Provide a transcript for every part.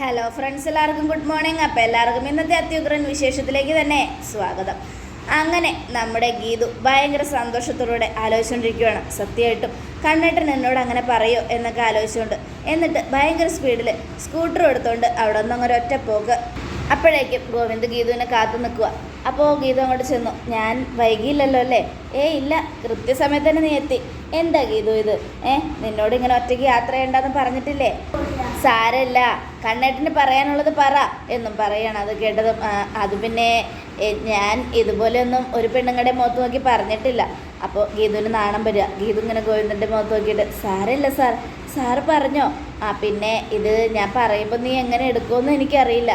Hello friends എല്ലാവർക്കും good morning അപ്പോൾ എല്ലാവർക്കും ഇന്നത്തെ അത്യുഗ്രൻ വിശേഷത്തിലേക്ക് തന്നെ സ്വാഗതം. അങ്ങനെ നമ്മുടെ ഗീതു ഭയങ്കര സന്തോഷത്തോടെ ആലോചിച്ചുകൊണ്ടിരിക്കുകയാണ് സത്യമായിട്ടും കണ്ണേട്ടൻ എന്നോട് അങ്ങനെ പറയോ എന്നൊക്കെ ആലോചിച്ചുകൊണ്ട് എന്നിട്ട് ഭയങ്കര സ്പീഡിൽ സ്കൂട്ടർ എടുത്തുകൊണ്ട് അവിടെ നിന്ന് അങ്ങനെ ഒറ്റ പോക്ക്. അപ്പോഴേക്കും ഗോവിന്ദ് ഗീതുവിനെ കാത്തു നിൽക്കുക അപ്പോൾ ഗീതു അങ്ങോട്ട് ചെന്നു. ഞാൻ വൈകിയില്ലല്ലോ അല്ലേ? ഏയ് ഇല്ല കൃത്യസമയത്ത് തന്നെ നീ എത്തി. എന്താ ഗീതു ഇത്? ഏ നിന്നോട് ഇങ്ങനെ ഒറ്റയ്ക്ക് യാത്ര ചെയ്യണ്ടെന്ന് പറഞ്ഞിട്ടില്ലേ? സാരല്ല. കണ്ണേട്ടിന് പറയാനുള്ളത് പറ എന്നും പറയാണ്. അത് കേട്ടത് "ആ, അത് പിന്നെ ഞാൻ ഇതുപോലെയൊന്നും ഒരു പെണ്ണുങ്ങളുടെ മുഖത്ത് നോക്കി പറഞ്ഞിട്ടില്ല. അപ്പോൾ ഗീതുവിന് നാണം വരിക. ഗീതു ഇങ്ങനെ ഗോവിന്ദന്റെ മുഖത്ത് നോക്കിയിട്ട് സാരല്ല സാർ സാറ് പറഞ്ഞോ? ആ പിന്നെ ഇത് ഞാൻ പറയുമ്പോൾ നീ എങ്ങനെ എടുക്കുമെന്ന് എനിക്കറിയില്ല.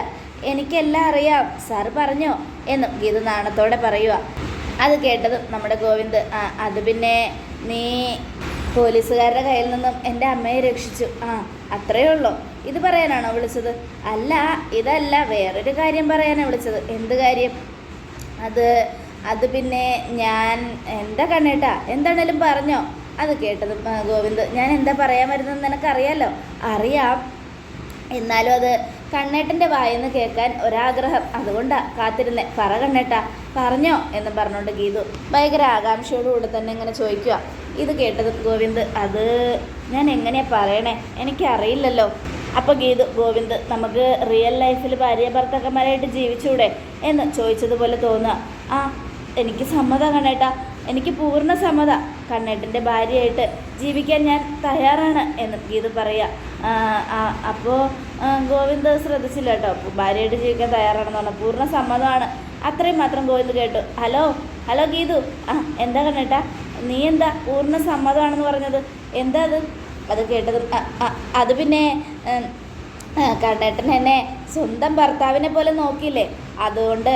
എനിക്കെല്ലാം അറിയാം. സാറ് പറഞ്ഞോ? എന്നും ഗീതു നാണത്തോടെ പറയുക അത് കേട്ടതും നമ്മുടെ ഗോവിന്ദ് അത് പിന്നെ നീ പോലീസുകാരുടെ കയ്യിൽ നിന്നും എന്റെ അമ്മയെ രക്ഷിച്ചു. ആ അത്രയേ ഉള്ളൂ. ഇത് പറയാനാണോ വിളിച്ചത്? അല്ല ഇതല്ല. വേറൊരു കാര്യം പറയാനാണ് വിളിച്ചത്. എന്ത് കാര്യം? അത് അത് പിന്നെ ഞാൻ എന്താ കണ്ണേട്ടാ? എന്താണേലും പറഞ്ഞോ. അത് കേട്ടത് ഗോവിന്ദ്. ഞാൻ എന്താ പറയാൻ വരുന്നത് നിനക്കറിയാലോ? അറിയാം. എന്നാലും അത് കണ്ണേട്ടന്റെ വായെന്ന് കേൾക്കാൻ ഒരാഗ്രഹം. അതുകൊണ്ടാണ് കാത്തിരുന്നേ. പറ കണ്ണേട്ടാ. പറഞ്ഞോ എന്ന് പറഞ്ഞുകൊണ്ട് ഗീതു ഭയങ്കര ആകാംക്ഷയോടുകൂടി തന്നെ ഇങ്ങനെ ചോദിക്കുക ഇത് കേട്ടത് ഗോവിന്ദ് അത് ഞാൻ എങ്ങനെയാ പറയണേ? എനിക്കറിയില്ലല്ലോ. അപ്പോൾ ഗീതു ഗോവിന്ദ് നമുക്ക് റിയൽ ലൈഫിൽ ഭാര്യ ഭർത്താക്കന്മാരായിട്ട് ജീവിച്ചൂടെ? എന്ന് ചോദിച്ചതുപോലെ തോന്നുക ആ എനിക്ക് സമ്മതം കണ്ണേട്ടാ എനിക്ക് പൂർണ സമ്മത. കണ്ണേട്ടന്റെ ഭാര്യയായിട്ട് ജീവിക്കാൻ ഞാൻ തയ്യാറാണ് എന്ന് ഗീതു പറയുക അപ്പോൾ ഗോവിന്ദ് ശ്രദ്ധിച്ചില്ല കേട്ടോ. ഭാര്യയായിട്ട് ജീവിക്കാൻ തയ്യാറാണെന്ന് പറഞ്ഞാൽ പൂർണ സമ്മതമാണ്. അത്രയും മാത്രം ഗോവിന്ദ് കേട്ടു. Hello hello Geethu. ആ എന്താ കണ്ണേട്ടാ? നീ എന്താ പൂർണ സമ്മതമാണെന്ന് പറഞ്ഞത്? എന്താ അത്? അത് കേട്ടതും "ആ, ആ, അത് പിന്നെ കണ്ണേട്ടൻ എന്നെ സ്വന്തം ഭർത്താവിനെ പോലെ നോക്കിയില്ലേ? അതുകൊണ്ട്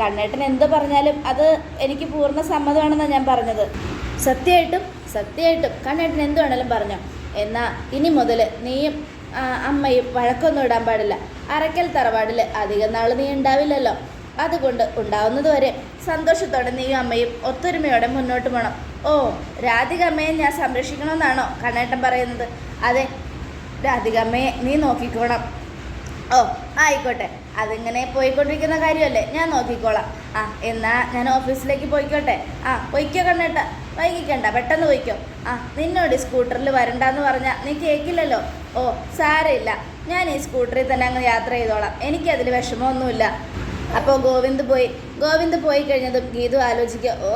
കണ്ണേട്ടൻ എന്ത് പറഞ്ഞാലും അത് എനിക്ക് പൂർണ സമ്മതമാണെന്നാണ് ഞാൻ പറഞ്ഞത്. സത്യമായിട്ടും സത്യമായിട്ടും കണ്ണേട്ടൻ എന്ത് വേണേലും പറഞ്ഞോ. എന്നാൽ ഇനി മുതൽ നീയും അമ്മയും വഴക്കൊന്നും ഇടാൻ പാടില്ല. അരക്കൽ തറവാടിൽ അധികം നാൾ നീ ഉണ്ടാവില്ലല്ലോ. അതുകൊണ്ട് ഉണ്ടാവുന്നതുവരെ സന്തോഷത്തോടെ നീയും അമ്മയും ഒത്തൊരുമയോടെ മുന്നോട്ട് പോകണം ഓ രാധിക അമ്മയെ ഞാൻ സംരക്ഷിക്കണമെന്നാണോ കണ്ണേട്ടൻ പറയുന്നത്? അതെ രാധിക രാധികമ്മയെ നീ നോക്കിക്കോണം. ഓ ആയിക്കോട്ടെ. അതിങ്ങനെ പോയിക്കൊണ്ടിരിക്കുന്ന കാര്യമല്ലേ? ഞാൻ നോക്കിക്കോളാം. ആ എന്നാ ഞാൻ ഓഫീസിലേക്ക് പോയിക്കോട്ടെ. ആ പൊയ്ക്കോ കണ്ണേട്ട. വൈകിക്കണ്ട പെട്ടെന്ന് പോയിക്കോ. ആ നിന്നോട് സ്കൂട്ടറിൽ വരണ്ടെന്ന് പറഞ്ഞാൽ നീ കേൾക്കില്ലല്ലോ ഓ സാരമില്ല. ഞാൻ ഈ സ്കൂട്ടറിൽ തന്നെ അങ്ങ് യാത്ര ചെയ്തോളാം. എനിക്കതിൽ വിഷമമൊന്നുമില്ല. അപ്പോൾ ഗോവിന്ദ് പോയി. ഗോവിന്ദ് പോയി കഴിഞ്ഞതും ഗീതു ആലോചിക്കുക ഓ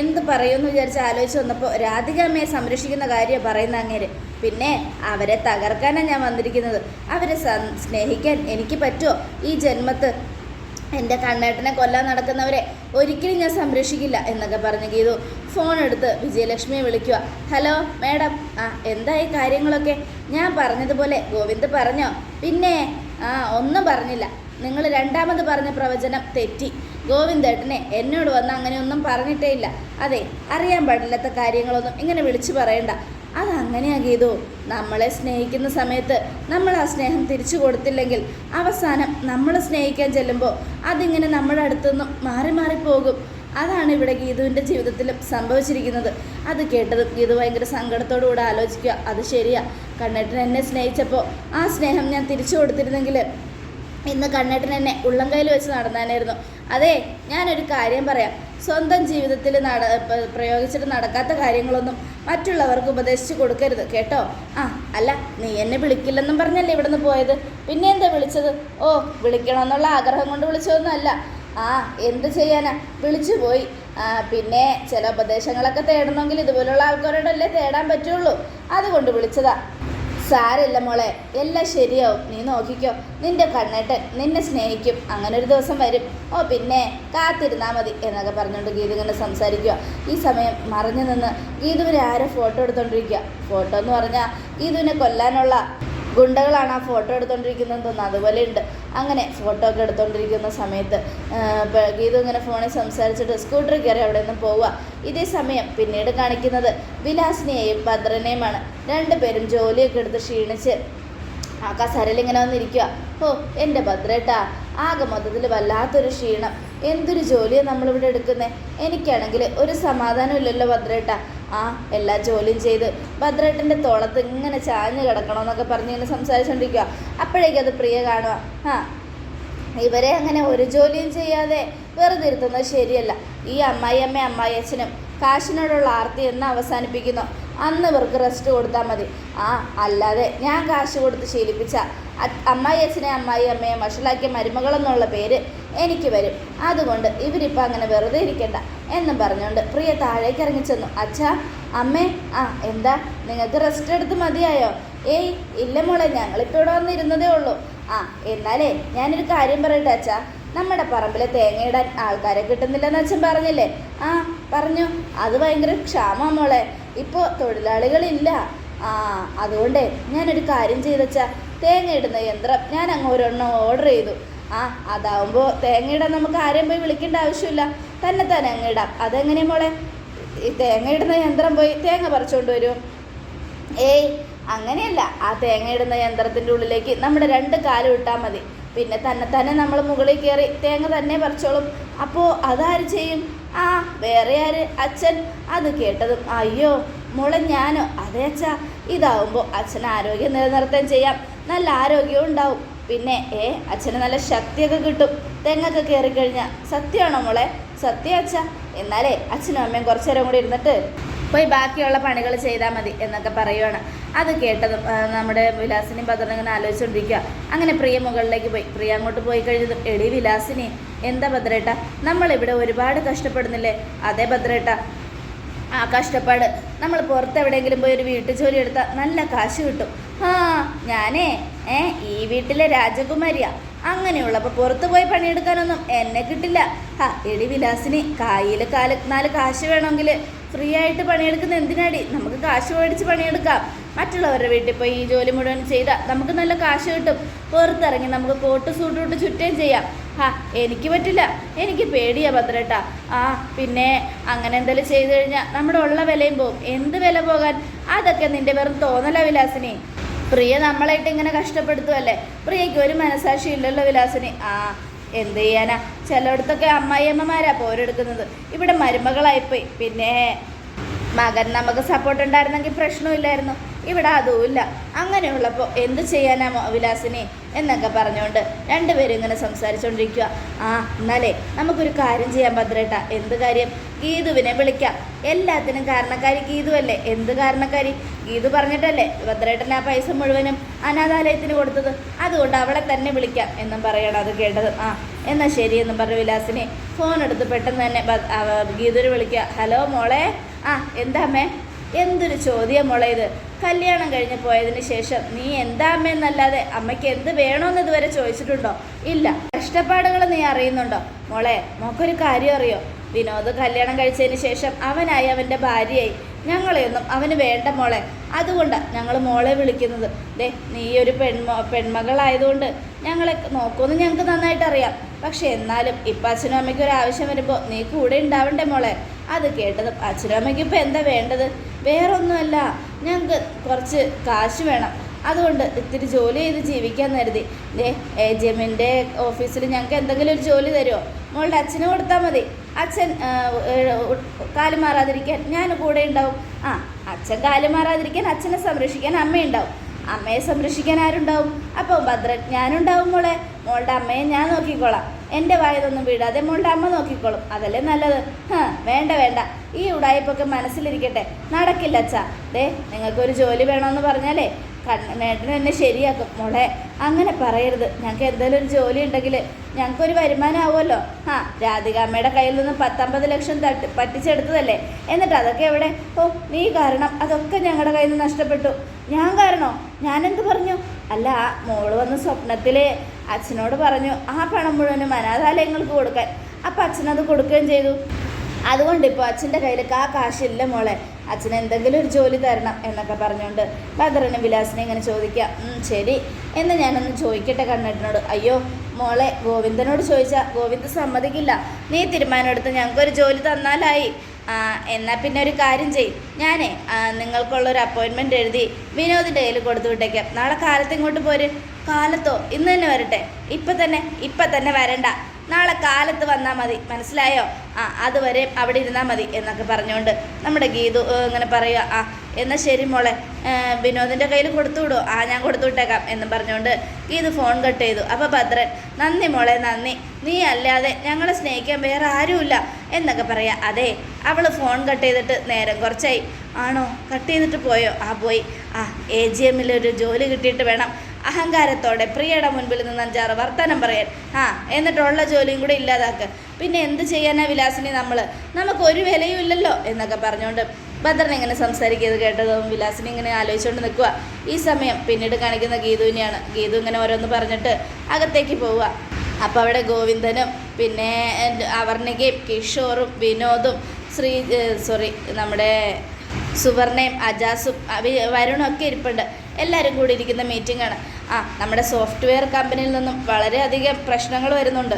എന്ത് പറയുമെന്ന് വിചാരിച്ച് ആലോചിച്ച് വന്നപ്പോൾ രാധിക അമ്മയെ സംരക്ഷിക്കുന്ന കാര്യം പറയുന്ന അങ്ങേര്. പിന്നെ അവരെ തകർക്കാനാണ് ഞാൻ വന്നിരിക്കുന്നത്. അവരെ സ്നേഹിക്കാൻ എനിക്ക് പറ്റുമോ ഈ ജന്മത്ത് എന്റെ കണ്ണേട്ടനെ കൊല്ലാൻ നടക്കുന്നവരെ ഒരിക്കലും ഞാൻ സംരക്ഷിക്കില്ല എന്നൊക്കെ പറഞ്ഞ് ഗീതു. ഫോൺ എടുത്ത് വിജയലക്ഷ്മിയെ വിളിക്കുക ഹലോ മേഡം. ആ എന്തായി കാര്യങ്ങളൊക്കെ? ഞാൻ പറഞ്ഞതുപോലെ ഗോവിന്ദ് പറഞ്ഞോ? പിന്നെ ആ ഒന്നും പറഞ്ഞില്ല. നിങ്ങൾ രണ്ടാമത് പറഞ്ഞ പ്രവചനം തെറ്റി. ഗോവിന്ദേട്ടനെ എന്നോട് വന്ന് അങ്ങനെയൊന്നും പറഞ്ഞിട്ടേ ഇല്ല അതെ അറിയാൻ പാടില്ലാത്ത കാര്യങ്ങളൊന്നും ഇങ്ങനെ വിളിച്ചു പറയണ്ട. അതങ്ങനെയാ ഗീതു. നമ്മളെ സ്നേഹിക്കുന്ന സമയത്ത് നമ്മൾ ആ സ്നേഹം തിരിച്ചു കൊടുത്തില്ലെങ്കിൽ അവസാനം നമ്മൾ സ്നേഹിക്കാൻ ചെല്ലുമ്പോൾ അതിങ്ങനെ നമ്മുടെ അടുത്തുനിന്നും മാറി മാറിപ്പോകും പോകും. അതാണ് ഇവിടെ ഗീതുവിന്റെ ജീവിതത്തിലും സംഭവിച്ചിരിക്കുന്നത്. അത് കേട്ടതും ഗീതു ഭയങ്കര സങ്കടത്തോടുകൂടെ ആലോചിക്കുക. അത് ശരിയാ. കണ്ണേട്ടൻ എന്നെ സ്നേഹിച്ചപ്പോൾ ആ സ്നേഹം ഞാൻ തിരിച്ചു കൊടുത്തിരുന്നെങ്കിൽ ഇന്ന് കണ്ണേട്ടൻ എന്നെ ഉള്ളം കയ്യിൽ വെച്ച് നടന്നാനായിരുന്നു. അതെ ഞാനൊരു കാര്യം പറയാം. സ്വന്തം ജീവിതത്തിൽ നട പ്രയോഗിച്ചിട്ട് നടക്കാത്ത കാര്യങ്ങളൊന്നും മറ്റുള്ളവർക്ക് ഉപദേശിച്ച് കൊടുക്കരുത് കേട്ടോ? ആ അല്ല നീ എന്നെ വിളിക്കില്ലെന്നും പറഞ്ഞല്ലേ ഇവിടുന്ന് പോയത്? പിന്നെ എന്താ വിളിച്ചത്? ഓ വിളിക്കണമെന്നുള്ള ആഗ്രഹം കൊണ്ട് വിളിച്ചതൊന്നുമല്ല. ആ എന്ത് ചെയ്യാനാ? വിളിച്ചു പോയി. ആ, പിന്നെ ചില ഉപദേശങ്ങളൊക്കെ തേടണമെങ്കിൽ ഇതുപോലുള്ള ആൾക്കാരോടല്ലേ തേടാൻ പറ്റുള്ളൂ. അതുകൊണ്ട് വിളിച്ചതാ. സാരമില്ല മോളെ. എല്ലാം ശരിയാവും. നീ നോക്കിക്കോ. നിന്റെ കണ്ണേട്ടൻ നിന്നെ സ്നേഹിക്കും. അങ്ങനെ ഒരു ദിവസം വരും. ഓ പിന്നെ കാത്തിരുന്നാൽ മതി എന്നൊക്കെ പറഞ്ഞുകൊണ്ട് ഗീതു ഇങ്ങനെ സംസാരിക്കുക ഈ സമയം മറഞ്ഞു നിന്ന് ഗീതുവിനെ ആരോ ഫോട്ടോ എടുത്തോണ്ടിരിക്കുക ഫോട്ടോ എന്ന് പറഞ്ഞാൽ ഗീതുവിനെ കൊല്ലാനുള്ള ഗുണ്ടകളാണ് ആ ഫോട്ടോ എടുത്തുകൊണ്ടിരിക്കുന്നത് അതുപോലെ ഉണ്ട്. അങ്ങനെ ഫോട്ടോ ഒക്കെ എടുത്തുകൊണ്ടിരിക്കുന്ന സമയത്ത് ഗീതു ഇങ്ങനെ ഫോണിൽ സംസാരിച്ചിട്ട് സ്കൂട്ടർ കയറി അവിടെ നിന്ന് പോവുക. ഇതേ സമയം പിന്നീട് കാണിക്കുന്നത് വിലാസിനെയും ഭദ്രനെയുമാണ്. രണ്ടുപേരും ജോലിയൊക്കെ എടുത്ത് ക്ഷീണിച്ച് ആ കസരയിൽ ഇങ്ങനെ വന്നിരിക്കുക ഓ എന്റെ ഭദ്രേട്ടാ ആകെ മൊത്തത്തിൽ വല്ലാത്തൊരു ക്ഷീണം. എന്തൊരു ജോലിയാണ് നമ്മളിവിടെ എടുക്കുന്നത് എനിക്കാണെങ്കിൽ ഒരു സമാധാനം ഇല്ലല്ലോ ഭദ്രേട്ടാ. ആ എല്ലാ ജോലിയും ചെയ്ത് ഭദ്രേട്ടന്റെ തോളത്ത് ഇങ്ങനെ ചാഞ്ഞ് കിടക്കണമെന്നൊക്കെ പറഞ്ഞ് ഇങ്ങനെ സംസാരിച്ചുകൊണ്ടിരിക്കുക അപ്പോഴേക്കും അത് പ്രിയ കാണുക ആ ഇവരെ അങ്ങനെ ഒരു ജോലിയും ചെയ്യാതെ വെറുതെ ഇരുത്തുന്നത് ശരിയല്ല. ഈ അമ്മായിയമ്മ അമ്മായിയച്ഛനും കാശിനോടുള്ള ആർത്തി എന്ന് അവസാനിപ്പിക്കുന്നു. അന്ന് ഇവർക്ക് റെസ്റ്റ് കൊടുത്താൽ മതി. ആ അല്ലാതെ ഞാൻ കാശ് കൊടുത്ത് ശീലിപ്പിച്ച. അമ്മായി അച്ഛനെ അമ്മായി അമ്മയെ വഷളാക്കിയ മരുമകളെന്നുള്ള പേര് എനിക്ക് വരും. അതുകൊണ്ട് ഇവരിപ്പോൾ അങ്ങനെ വെറുതെ ഇരിക്കണ്ട. എന്നും പറഞ്ഞുകൊണ്ട് പ്രിയ താഴേക്ക് ഇറങ്ങി ചെന്നു. അച്ഛാ അമ്മേ ആ എന്താ? നിങ്ങൾക്ക് റെസ്റ്റ് എടുത്ത് മതിയായോ? ഏയ് ഇല്ല മോളെ ഞങ്ങളിപ്പോൾ ഇവിടെ വന്നിരുന്നതേ ഉള്ളൂ. ആ എന്നാലേ ഞാനൊരു കാര്യം പറയട്ടെ അച്ഛാ. നമ്മുടെ പറമ്പിലെ തേങ്ങയിടാൻ ആൾക്കാരെ കിട്ടുന്നില്ലെന്ന് അച്ഛൻ പറഞ്ഞില്ലേ? ആ പറഞ്ഞു. അത് ഭയങ്കര ക്ഷാമമാണ് മോളെ. ഇപ്പോൾ തൊഴിലാളികളില്ല. ആ അതുകൊണ്ടേ ഞാനൊരു കാര്യം ചെയ്തച്ചാ. തേങ്ങയിടുന്ന യന്ത്രം ഞാൻ അങ്ങ് ഒരെണ്ണം ഓർഡർ ചെയ്തു. ആ അതാവുമ്പോൾ തേങ്ങയിടാൻ നമുക്ക് ആരെയും പോയി വിളിക്കേണ്ട ആവശ്യമില്ല. തന്നെ തന്നെ അങ്ങ് ഇടാം. അതെങ്ങനെയാ മോളെ? ഈ തേങ്ങ ഇടുന്ന യന്ത്രം പോയി തേങ്ങ പറിച്ചുകൊണ്ട് വരുമോ ഏയ് അങ്ങനെയല്ല. ആ തേങ്ങ ഇടുന്ന യന്ത്രത്തിന്റെ ഉള്ളിലേക്ക് നമ്മുടെ രണ്ട് കാലും ഇട്ടാൽ മതി. പിന്നെ തന്നെ തന്നെ നമ്മൾ മുകളിൽ കയറി തേങ്ങ തന്നെ പറിച്ചോളും. അപ്പോൾ അതാര് ചെയ്യും? ആ വേറെ ആര്? അച്ഛൻ. അത് കേട്ടതും അയ്യോ മോളെ ഞാനോ? അതേ അച്ഛാ. ഇതാവുമ്പോൾ അച്ഛൻ ആരോഗ്യം നിലനിർത്താൻ ചെയ്യാം. നല്ല ആരോഗ്യവും ഉണ്ടാവും. പിന്നെ ഏ അച്ഛന് നല്ല ശക്തിയൊക്കെ കിട്ടും. തെങ്ങൊക്കെ കയറി കഴിഞ്ഞാൽ സത്യമാണോ മോളെ? സത്യം അച്ഛ. എന്നാലേ അച്ഛനും അമ്മയും കുറച്ചു നേരം കൂടി ഇരുന്നിട്ട് പോയി ബാക്കിയുള്ള പണികൾ ചെയ്താൽ മതി എന്നൊക്കെ പറയുവാണ്. അത് കേട്ടതും നമ്മുടെ വിലാസിനി ഭദ്രൻ ഇങ്ങനെ ആലോചിച്ചുകൊണ്ടിരിക്കുക അങ്ങനെ പ്രിയ മുകളിലേക്ക് പോയി. പ്രിയ അങ്ങോട്ട് പോയി കഴിഞ്ഞതും എടി വിലാസിനി എന്താ ഭദ്രേട്ട? നമ്മളിവിടെ ഒരുപാട് കഷ്ടപ്പെടുന്നില്ലേ? അതേ ഭദ്രേട്ട. ആ കഷ്ടപ്പാട്. നമ്മൾ പുറത്ത് എവിടെയെങ്കിലും പോയി ഒരു വീട്ടു ജോലി എടുത്താൽ നല്ല കാശ് കിട്ടും. ആ ഞാനേ ഏ ഈ വീട്ടിലെ രാജകുമാരിയാ. അങ്ങനെയുള്ളപ്പോൾ പുറത്തു പോയി പണിയെടുക്കാനൊന്നും എന്നെ കിട്ടില്ല. ആ എടി വിലാസിന് കായിൽ കാല നാല് കാശ് വേണമെങ്കിൽ ഫ്രീ ആയിട്ട് പണിയെടുക്കുന്ന എന്തിനാടി? നമുക്ക് കാശ് മേടിച്ച് പണിയെടുക്കാം. മറ്റുള്ളവരുടെ വീട്ടിൽ പോയി ഈ ജോലി മുഴുവൻ ചെയ്താൽ നമുക്ക് നല്ല കാശ് കിട്ടും. പുറത്തിറങ്ങി നമുക്ക് കോട്ട് സൂട്ടിട്ട് ചുറ്റേം ചെയ്യാം. ആ എനിക്ക് പറ്റില്ല. എനിക്ക് പേടിയാ ഭദ്രേട്ട. ആ പിന്നെ അങ്ങനെ എന്തെങ്കിലും ചെയ്തു കഴിഞ്ഞാൽ നമ്മുടെ ഉള്ള വിലയും പോകും എന്ത് വില പോകാൻ? അതൊക്കെ നിന്റെ വെറും തോന്നല വിലാസിനി. പ്രിയ നമ്മളായിട്ട് ഇങ്ങനെ കഷ്ടപ്പെടുത്തുമല്ലേ പ്രിയയ്ക്ക് ഒരു മനസാക്ഷി ഇല്ലല്ലോ വിലാസിന്. ആ എന്ത് ചെയ്യാനാ? ചിലയിടത്തൊക്കെ അമ്മായിയമ്മമാരാ പോരെടുക്കുന്നത്. ഇവിടെ മരുമകളായിപ്പോയി. പിന്നെ മകൻ നമുക്ക് സപ്പോർട്ട് ഉണ്ടായിരുന്നെങ്കിൽ പ്രശ്നമില്ലായിരുന്നു. ഇവിടെ അതുമില്ല. അങ്ങനെയുള്ളപ്പോൾ എന്ത് ചെയ്യാനാ വിലാസിനെ എന്നൊക്കെ പറഞ്ഞുകൊണ്ട് രണ്ടുപേരും ഇങ്ങനെ സംസാരിച്ചുകൊണ്ടിരിക്കുക ആ എന്നാലേ നമുക്കൊരു കാര്യം ചെയ്യാൻ ഭദ്രേട്ട. എന്ത് കാര്യം? ഗീതുവിനെ വിളിക്കാം. എല്ലാത്തിനും കാരണക്കാരി ഗീതുവല്ലേ എന്ത് കാരണക്കാരി? ഗീതു പറഞ്ഞിട്ടല്ലേ ഭദ്രേട്ടൻ ആ പൈസ മുഴുവനും അനാഥാലയത്തിന് കൊടുത്തത്. അതുകൊണ്ട് അവളെ തന്നെ വിളിക്കാം എന്നും പറയണം അത് കേട്ടത്. ആ എന്നാൽ ശരി എന്നും പറഞ്ഞു വിലാസിനെ. ഫോൺ എടുത്ത് പെട്ടെന്ന് തന്നെ ഗീതുവിനെ വിളിക്കുക. ഹലോ മോളെ. ആ എന്താ അമ്മേ? എന്തൊരു ചോദ്യം മുളയത് കല്യാണം കഴിഞ്ഞ് പോയതിന് ശേഷം നീ എന്താ അമ്മയെന്നല്ലാതെ അമ്മയ്ക്ക് എന്ത് വേണമെന്ന് ഇതുവരെ ചോദിച്ചിട്ടുണ്ടോ? ഇല്ല. കഷ്ടപ്പാടുകൾ നീ അറിയുന്നുണ്ടോ? മോളെ മോക്കൊരു കാര്യം അറിയോ? വിനോദ് കല്യാണം കഴിച്ചതിന് ശേഷം അവനായി അവന്റെ ഭാര്യയായി. ഞങ്ങളെയൊന്നും അവന് വേണ്ട മോളെ. അതുകൊണ്ടാണ് ഞങ്ങൾ മോളെ വിളിക്കുന്നത്. ദേ നീ ഒരു പെൺമോ പെൺമകളായതുകൊണ്ട് ഞങ്ങളെ നോക്കുമെന്ന് ഞങ്ങൾക്ക് നന്നായിട്ട് അറിയാം പക്ഷെ എന്നാലും ഇപ്പം അച്ഛനും അമ്മയ്ക്ക് ഒരു ആവശ്യം വരുമ്പോൾ നീ കൂടെ ഉണ്ടാവണ്ടേ മോളെ? അത് കേട്ടതും അച്ഛനും അമ്മയ്ക്ക് ഇപ്പം എന്താ വേണ്ടത്? വേറൊന്നുമല്ല ഞങ്ങൾക്ക് കുറച്ച് കാശ് വേണം. അതുകൊണ്ട് ഇത്തിരി ജോലി ചെയ്ത് ജീവിക്കാൻ കരുതി. ദേ എ ജെമിന്റെ ഓഫീസിൽ ഞങ്ങൾക്ക് എന്തെങ്കിലും ഒരു ജോലി തരുമോ മോളുടെ അച്ഛന് കൊടുത്താൽ മതി. അച്ഛൻ കാലു മാറാതിരിക്കാൻ ഞാൻ കൂടെ ഉണ്ടാവും. ആ അച്ഛൻ കാൽ മാറാതിരിക്കാൻ അച്ഛനെ സംരക്ഷിക്കാൻ അമ്മയുണ്ടാവും അമ്മയെ സംരക്ഷിക്കാൻ ആരുണ്ടാവും? അപ്പോൾ ഭദ്രൻ ഞാനുണ്ടാവും മോളെ. മോളുടെ അമ്മയെ ഞാൻ നോക്കിക്കോളാം. എന്റെ വായതൊന്നും വീടാതെ മോളുടെ അമ്മ നോക്കിക്കോളും. അതല്ലേ നല്ലത്? ഹാ വേണ്ട വേണ്ട. ഈ ഉടായ്പൊക്കെ മനസ്സിലിരിക്കട്ടെ. നടക്കില്ല അച്ഛാ. ദേ നിങ്ങൾക്കൊരു ജോലി വേണമെന്ന് പറഞ്ഞാലേ കണ്ണേട്ടൻ എന്നെ ശരിയാക്കും. മോളെ അങ്ങനെ പറയരുത്. ഞങ്ങൾക്ക് എന്തെങ്കിലും ഒരു ജോലി ഉണ്ടെങ്കിൽ ഞങ്ങൾക്കൊരു വരുമാനമാവുമല്ലോ ആ ആ രാധികാമ്മയുടെ കയ്യിൽ നിന്ന് പത്തൊമ്പത് ലക്ഷം തട്ടി പറ്റിച്ചെടുത്തതല്ലേ. എന്നിട്ട് അതൊക്കെ എവിടെ? ഓ നീ കാരണം അതൊക്കെ ഞങ്ങളുടെ കയ്യിൽ നിന്ന് നഷ്ടപ്പെട്ടു. ഞാൻ കാരണോ? ഞാനെന്ത് പറഞ്ഞു? അല്ല മോൾ വന്ന് സ്വപ്നത്തിൽ അച്ഛനോട് പറഞ്ഞു ആ പണം മുഴുവനും അനാഥാലയങ്ങൾക്ക് കൊടുക്കാൻ. അപ്പം അച്ഛനത് കൊടുക്കുകയും ചെയ്തു. അതുകൊണ്ട് ഇപ്പോൾ അച്ഛന്റെ കയ്യിൽ ആ കാശില്ല മോളെ. അച്ഛന് എന്തെങ്കിലും ഒരു ജോലി തരണം എന്നൊക്കെ പറഞ്ഞുകൊണ്ട് ഭദ്രനും വിലാസിനെ ഇങ്ങനെ ചോദിക്കാം ശരി. എന്ന് ഞാനൊന്ന് ചോദിക്കട്ടെ കണ്ണേട്ടനോട്. അയ്യോ മോളെ ഗോവിന്ദനോട് ചോദിച്ചാൽ ഗോവിന്ദ് സമ്മതിക്കില്ല. നീ തീരുമാനമെടുത്ത് ഞങ്ങൾക്കൊരു ജോലി തന്നാലായി. എന്നാൽ പിന്നെ ഒരു കാര്യം ചെയ്യും ഞാനേ നിങ്ങൾക്കുള്ളൊരു നിങ്ങൾക്കുള്ള ഒരു അപ്പോയിൻമെന്റ് എഴുതി വിനോദിന്റെ കയ്യിൽ കൊടുത്തു വിട്ടേക്കാം. നാളെ കാലത്ത് ഇങ്ങോട്ട് പോര്. കാലത്തോ? ഇന്ന് തന്നെ വരട്ടെ. ഇപ്പം തന്നെ ഇപ്പം തന്നെ വരണ്ട. നാളെ കാലത്ത് വന്നാൽ മതി. മനസ്സിലായോ? ആ അതുവരെ അവിടെ ഇരുന്നാൽ മതി എന്നൊക്കെ പറഞ്ഞുകൊണ്ട് നമ്മുടെ ഗീതു ഇങ്ങനെ പറയുക ആ എന്നാൽ ശരി മോളെ. വിനോദിന്റെ കയ്യിൽ കൊടുത്തു വിടുമോ ആ ഞാൻ കൊടുത്തു വിട്ടേക്കാം എന്നും പറഞ്ഞുകൊണ്ട് ഗീതു ഫോൺ കട്ട് ചെയ്തു. അപ്പോൾ ഭദ്രൻ നന്ദി മോളെ നന്ദി. നീ അല്ലാതെ ഞങ്ങളെ സ്നേഹിക്കാൻ വേറെ ആരുമില്ല എന്നൊക്കെ പറയാം. അതെ അവൾ ഫോൺ കട്ട് ചെയ്തിട്ട് നേരം കുറച്ചായി. ആണോ? കട്ട് ചെയ്തിട്ട് പോയോ? ആ പോയി. ആ എ ജി എമ്മിലൊരു ജോലി കിട്ടിയിട്ട് വേണം. അഹങ്കാരത്തോടെ പ്രിയയുടെ മുൻപിൽ നിന്ന് അഞ്ചാറ് വർത്തനം പറയാൻ. ആ എന്നിട്ടുള്ള ജോലിയും കൂടെ ഇല്ലാതാക്കുക പിന്നെ എന്ത് ചെയ്യാനാ വിലാസിനി നമ്മൾ നമുക്ക് ഒരു വിലയും ഇല്ലല്ലോ എന്നൊക്കെ പറഞ്ഞുകൊണ്ട് ഭദ്രൻ ഇങ്ങനെ സംസാരിക്കുന്നത് കേട്ടതും വിലാസിനി ഇങ്ങനെ ആലോചിച്ചുകൊണ്ട് നിൽക്കുക ഈ സമയം പിന്നീട് കാണിക്കുന്ന ഗീതുവിനെയാണ് ഗീതു ഇങ്ങനെ ഓരോന്ന് പറഞ്ഞിട്ട് അകത്തേക്ക് പോവുക. അപ്പോൾ അവിടെ ഗോവിന്ദനും പിന്നെ അവർണികയും കിഷോറും വിനോദും ശ്രീ സോറി നമ്മുടെ സുവർണയും അജാസും വരുണൊക്കെ ഇരിപ്പുണ്ട്. എല്ലാവരും കൂടി ഇരിക്കുന്ന മീറ്റിംഗാണ് ആ നമ്മുടെ സോഫ്റ്റ്വെയർ കമ്പനിയിൽ നിന്നും വളരെയധികം പ്രശ്നങ്ങൾ വരുന്നുണ്ട്.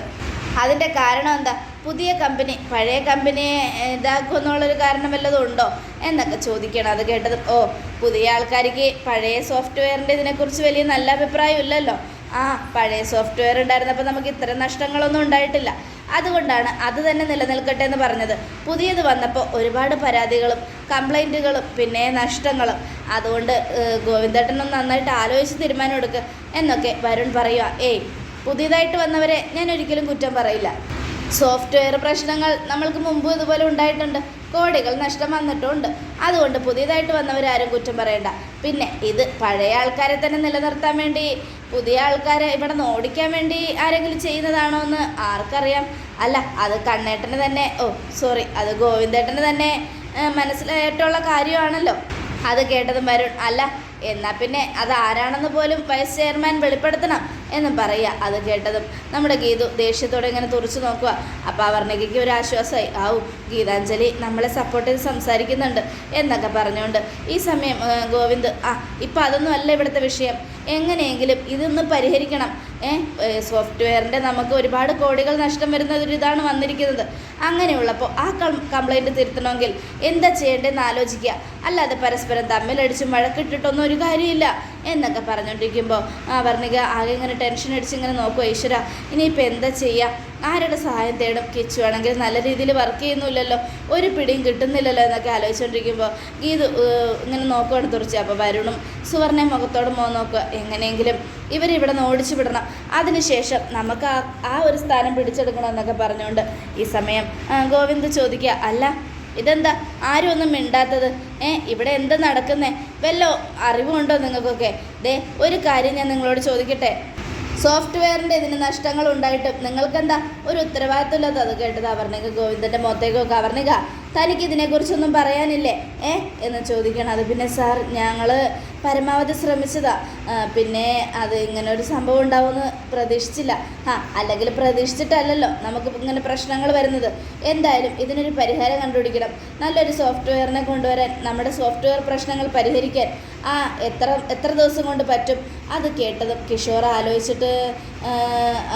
അതിന്റെ കാരണം എന്താ? പുതിയ കമ്പനി പഴയ കമ്പനിയെ ഇതാക്കും എന്നുള്ളൊരു കാരണം വല്ലതും ഉണ്ടോ? എന്നൊക്കെ ചോദിക്കണം. അത് കേട്ടത് ഓ പുതിയ ആൾക്കാർക്ക് പഴയ സോഫ്റ്റ്വെയറിന്റെ ഇതിനെക്കുറിച്ച് വലിയ നല്ല അഭിപ്രായം ഇല്ലല്ലോ. ആ പഴയ സോഫ്റ്റ്വെയർ ഉണ്ടായിരുന്നപ്പോൾ നമുക്ക് ഇത്ര നഷ്ടങ്ങളൊന്നും ഉണ്ടായിട്ടില്ല. അതുകൊണ്ടാണ് അത് തന്നെ നിലനിൽക്കട്ടെ എന്ന് പറഞ്ഞത്. പുതിയത് വന്നപ്പോൾ ഒരുപാട് പരാതികളും കംപ്ലൈന്റുകളും പിന്നെ നഷ്ടങ്ങളും. അതുകൊണ്ട് ഗോവിന്ദേട്ടനും നന്നായിട്ട് ആലോചിച്ച് തീരുമാനം എടുക്കുക എന്നൊക്കെ വരുൺ പറയുക ഏയ് പുതിയതായിട്ട് വന്നവരെ ഞാൻ ഒരിക്കലും കുറ്റം പറയില്ല. സോഫ്റ്റ്വെയർ പ്രശ്നങ്ങൾ നമ്മൾക്ക് മുമ്പ് ഇതുപോലെ ഉണ്ടായിട്ടുണ്ട്. കോടികൾ നഷ്ടം വന്നിട്ടുണ്ട്. അതുകൊണ്ട് പുതിയതായിട്ട് വന്നവരാരും കുറ്റം പറയണ്ട. പിന്നെ ഇത് പഴയ ആൾക്കാരെ തന്നെ നിലനിർത്താൻ വേണ്ടി പുതിയ ആൾക്കാരെ ഇവിടെ നിന്ന് ഓടിക്കാൻ വേണ്ടി ആരെങ്കിലും ചെയ്യുന്നതാണോ എന്ന് ആർക്കറിയാം. അല്ല അത് കണ്ണേട്ടന് തന്നെ ഓ സോറി അത് ഗോവിന്ദേട്ടന് തന്നെ മനസ്സിലായിട്ടുള്ള കാര്യമാണല്ലോ. അത് കേട്ടതും വരുൺ അല്ല എന്നാൽ പിന്നെ അത് ആരാണെന്ന് പോലും വൈസ് ചെയർമാൻ വെളിപ്പെടുത്തണം. എന്നും പറയുക. അത് കേട്ടതും നമ്മുടെ ഗീതു ദേഷ്യത്തോടെ ഇങ്ങനെ തുറച്ചു നോക്കുക. അപ്പോൾ അവർണികയ്ക്ക് ഒരു ആശ്വാസമായി. ആവും ഗീതാഞ്ജലി നമ്മളെ സപ്പോർട്ട് ചെയ്ത് സംസാരിക്കുന്നുണ്ട് എന്നൊക്കെ പറഞ്ഞുകൊണ്ട് ഈ സമയം ഗോവിന്ദ് ആ ഇപ്പം അതൊന്നും അല്ല ഇവിടുത്തെ വിഷയം. എങ്ങനെയെങ്കിലും ഇതൊന്ന് പരിഹരിക്കണം. സോഫ്റ്റ്വെയറിന്റെ നമുക്ക് ഒരുപാട് കോടികൾ നഷ്ടം വരുന്ന ഒരു ഇതാണ് വന്നിരിക്കുന്നത്. അങ്ങനെയുള്ളപ്പോൾ ആ കംപ്ലൈന്റ് തിരുത്തണമെങ്കിൽ എന്താ ചെയ്യേണ്ടതെന്ന് ആലോചിക്കുക. അല്ലാതെ പരസ്പരം തമ്മിലടിച്ച് മഴക്കിട്ടിട്ടൊന്നും ഒരു കാര്യമില്ല. എന്നൊക്കെ പറഞ്ഞുകൊണ്ടിരിക്കുമ്പോൾ ആ വർണിക ആകെ ഇങ്ങനെ ടെൻഷൻ അടിച്ച് ഇങ്ങനെ നോക്കുക ഈശ്വര ഇനിയിപ്പോൾ എന്താ ചെയ്യുക ആരുടെ സഹായം തേടും? കിച്ചു ആണെങ്കിൽ നല്ല രീതിയിൽ വർക്ക് ചെയ്യുന്നില്ലല്ലോ ഒരു പിടിയും കിട്ടുന്നില്ലല്ലോ എന്നൊക്കെ ആലോചിച്ചുകൊണ്ടിരിക്കുമ്പോൾ ഗീത് ഇങ്ങനെ നോക്കുകയാണ് തുറച്ച്. അപ്പോൾ വരുണും സുവർണയും മുഖത്തോട് മോ നോക്കുക എങ്ങനെയെങ്കിലും ഇവരിവിടെ നിന്ന് ഓടിച്ചു വിടണം. അതിനുശേഷം നമുക്ക് ആ ആ ഒരു സ്ഥാനം പിടിച്ചെടുക്കണം എന്നൊക്കെ പറഞ്ഞുകൊണ്ട് ഈ സമയം ഗോവിന്ദ് ചോദിക്കുക അല്ല ഇതെന്താ? ആരും ഒന്നും മിണ്ടാത്തത്. ഏ ഇവിടെ എന്താ നടക്കുന്നേ? വല്ലോ അറിവുണ്ടോ നിങ്ങൾക്കൊക്കെ? ദേ ഒരു കാര്യം ഞാൻ നിങ്ങളോട് ചോദിക്കട്ടെ? സോഫ്റ്റ്വെയറിന്റെ ഇതിന് നഷ്ടങ്ങൾ ഉണ്ടായിട്ടും നിങ്ങൾക്കെന്താ ഒരു ഉത്തരവാദിത്തമില്ലാത്ത അത് കേട്ടത് അവർണിക ഗോവിന്ദന്റെ മുഖത്തേക്കൊക്കെ അവർണിക തനിക്ക് ഇതിനെക്കുറിച്ചൊന്നും പറയാനില്ലേ? ഏ എന്ന് ചോദിക്കണം. അത് പിന്നെ സാർ ഞങ്ങൾ പരമാവധി ശ്രമിച്ചതാ. പിന്നെ അത് ഇങ്ങനെ ഒരു സംഭവം ഉണ്ടാവുമെന്ന് പ്രതീക്ഷിച്ചില്ല. ആ അല്ലെങ്കിൽ പ്രതീക്ഷിച്ചിട്ടല്ലല്ലോ നമുക്ക് ഇങ്ങനെ പ്രശ്നങ്ങൾ വരുന്നത്. എന്തായാലും ഇതിനൊരു പരിഹാരം കണ്ടുപിടിക്കണം. നല്ലൊരു സോഫ്റ്റ്വെയറിനെ കൊണ്ടുവരാൻ നമ്മുടെ സോഫ്റ്റ്വെയർ പ്രശ്നങ്ങൾ പരിഹരിക്കാൻ. ആ എത്ര എത്ര ദിവസം കൊണ്ട് പറ്റും? അത് കേട്ടതും കിഷോർ ആലോചിച്ചിട്ട്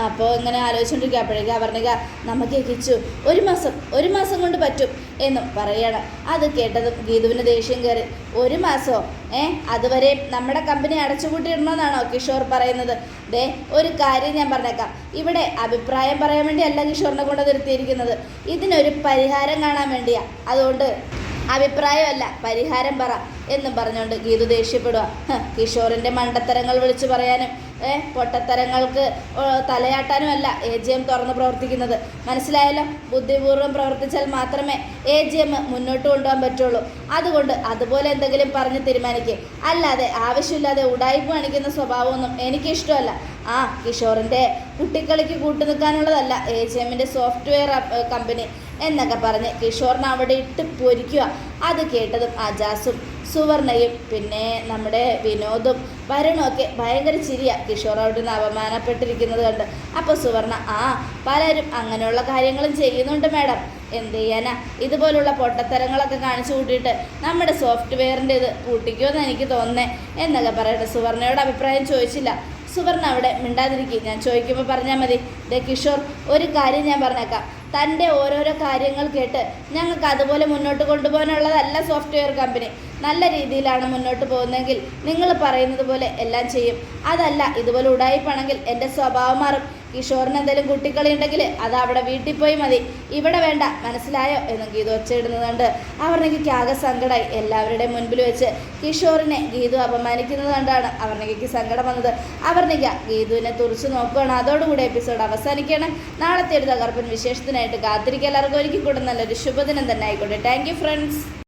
അപ്പോൾ ഇങ്ങനെ ആലോചിച്ചുകൊണ്ടിരിക്കുക അപ്പോഴേക്കും അവർണിക നമുക്ക് കിച്ചു ഒരു മാസം ഒരു മാസം കൊണ്ട് പറ്റും എന്നും പറയണം. അത് കേട്ടതും ഗീതുവിന് ദേഷ്യം കയറി ഒരു മാസമോ ഏ അതുവരെ നമ്മുടെ കമ്പനി അടച്ചുപൂട്ടിയിടണമെന്നാണോ കിഷോർ പറയുന്നത്? ദേ ഒരു കാര്യം ഞാൻ പറഞ്ഞേക്കാം. ഇവിടെ അഭിപ്രായം പറയാൻ വേണ്ടിയല്ല കിഷോറിനെ കൊണ്ട് നിർത്തിയിരിക്കുന്നത് ഇതിനൊരു പരിഹാരം കാണാൻ വേണ്ടിയാ. അതുകൊണ്ട് അഭിപ്രായമല്ല പരിഹാരം പറ എന്നും പറഞ്ഞുകൊണ്ട് ഗീതു ദേഷ്യപ്പെടുക കിഷോറിന്റെ മണ്ടത്തരങ്ങൾ വിളിച്ചു പറയാനും ഏ പൊട്ടത്തരങ്ങൾക്ക് തലയാട്ടാനും അല്ല എ ജി എം തുറന്ന് പ്രവർത്തിക്കുന്നത്. മനസ്സിലായല്ലോ? ബുദ്ധിപൂർവം പ്രവർത്തിച്ചാൽ മാത്രമേ എ ജി എം മുന്നോട്ട് കൊണ്ടുപോകാൻ പറ്റുള്ളൂ. അതുകൊണ്ട് അതുപോലെ എന്തെങ്കിലും പറഞ്ഞ് തീരുമാനിക്കുക അല്ലാതെ ആവശ്യമില്ലാതെ ഉടായ്പ കാണിക്കുന്ന സ്വഭാവമൊന്നും എനിക്കിഷ്ടമല്ല. ആ കിഷോറിന്റെ കുട്ടിക്കളിക്ക് കൂട്ടു നിൽക്കാനുള്ളതല്ല എ ജി എമ്മിന്റെ സോഫ്റ്റ്വെയർ കമ്പനി എന്നൊക്കെ പറഞ്ഞ് കിഷോറിനെ അവിടെ ഇട്ട് പൊരിക്കുക. അത് കേട്ടതും അജാസും സുവർണയും പിന്നെ നമ്മുടെ വിനോദും വരുണും ഒക്കെ ഭയങ്കര ചിരിയ കിഷോർ അവിടെ നിന്ന് അപമാനപ്പെട്ടിരിക്കുന്നത് കണ്ട്. അപ്പോൾ സുവർണ ആ പലരും അങ്ങനെയുള്ള കാര്യങ്ങളും ചെയ്യുന്നുണ്ട് മാഡം. എന്ത് ചെയ്യാനാ? ഇതുപോലുള്ള പൊട്ടത്തരങ്ങളൊക്കെ കാണിച്ചു കൂട്ടിയിട്ട് നമ്മുടെ സോഫ്റ്റ്വെയറിന്റെ ഇത് പൂട്ടിക്കുമെന്ന് എനിക്ക് തോന്നുന്നേ എന്നൊക്കെ പറയട്ടെ. സുവർണയോട് അഭിപ്രായം ചോദിച്ചില്ല. സുവർണ അവിടെ മിണ്ടാതിരിക്കുക ഞാൻ ചോദിക്കുമ്പോൾ പറഞ്ഞാൽ മതി ദേ കിഷോർ ഒരു കാര്യം ഞാൻ പറഞ്ഞേക്കാം. തന്റെ ഓരോരോ കാര്യങ്ങൾ കേട്ട് ഞങ്ങൾക്ക് അതുപോലെ മുന്നോട്ട് കൊണ്ടുപോകാനുള്ളതല്ല സോഫ്റ്റ്വെയർ കമ്പനി നല്ല രീതിയിലാണ് മുന്നോട്ട് പോകുന്നതെങ്കിൽ നിങ്ങൾ പറയുന്നത് പോലെ എല്ലാം ചെയ്യും. അതല്ല ഇതുപോലെ ഉടായിപ്പാണെങ്കിൽ എന്റെ സ്വഭാവം മാറും. കിഷോറിന് എന്തെങ്കിലും കുട്ടിക്കളി ഉണ്ടെങ്കിൽ അത് അവിടെ വീട്ടിൽ പോയി മതി. ഇവിടെ വേണ്ട മനസ്സിലായോ? എന്ന് ഗീതു ഒച്ചയിടുന്നത് അവർണികയ്ക്ക് ആകെ സങ്കടമായി എല്ലാവരുടെയും മുൻപിൽ വെച്ച് കിഷോറിനെ ഗീതു അപമാനിക്കുന്നത് കണ്ടാണ് അവർണികയ്ക്ക് സങ്കടം വന്നത്. അവർണിക ഗീതുവിനെ തുറച്ചു നോക്കുകയാണ് അതോടുകൂടി എപ്പിസോഡ് അവസാനിക്കുകയാണ്. നാളത്തെ ഒരു തകർപ്പൻ വിശേഷത്തിനായിട്ട് കാത്തിരിക്കുക. എല്ലാവർക്കും ഒരുക്കി കൂടെ നല്ലൊരു ശുഭദിനം തന്നെ ആയിക്കോട്ടെ. Thank friends